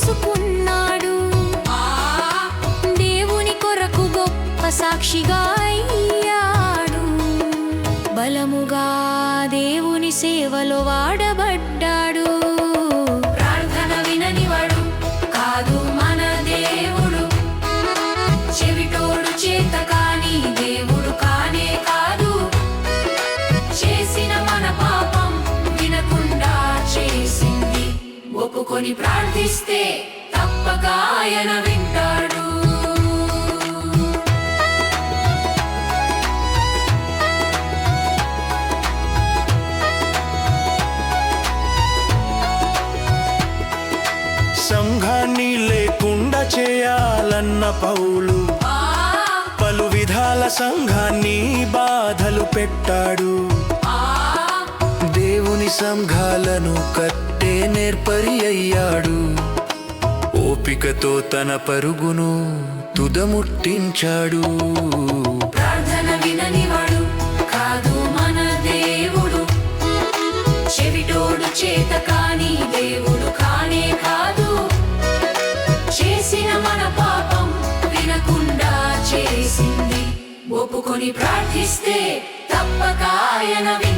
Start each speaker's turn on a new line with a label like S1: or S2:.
S1: చేసుకున్నాడు దేవుని కొరకు గొప్ప సాక్షిగా అయ్యాడు. బలముగా దేవుని సేవలో వాడబడ్డాడు. ఒప్పుకొని ప్రార్థిస్తే తప్పక ఆయన వింటాడు.
S2: సంఘాన్ని లేకుండా చేయాలన్న పౌలు పలు విధాల సంఘాన్ని బాధలు పెట్టాడు. దేవుని సంఘాలను కట్టే నేర్పరి అయ్యాడు. ఓపికతో తన పరుగును తుదముట్టించాడు.
S1: ప్రార్థన విననివాడు కాదు మన దేవుడు. చెవిటోడు చేత కాని దేవుడు కానే కాదు. చేసిన మన పాపం వినకుండా చేసింది. ఒప్పుకొని ప్రార్థిస్తే తప్పక ఆయన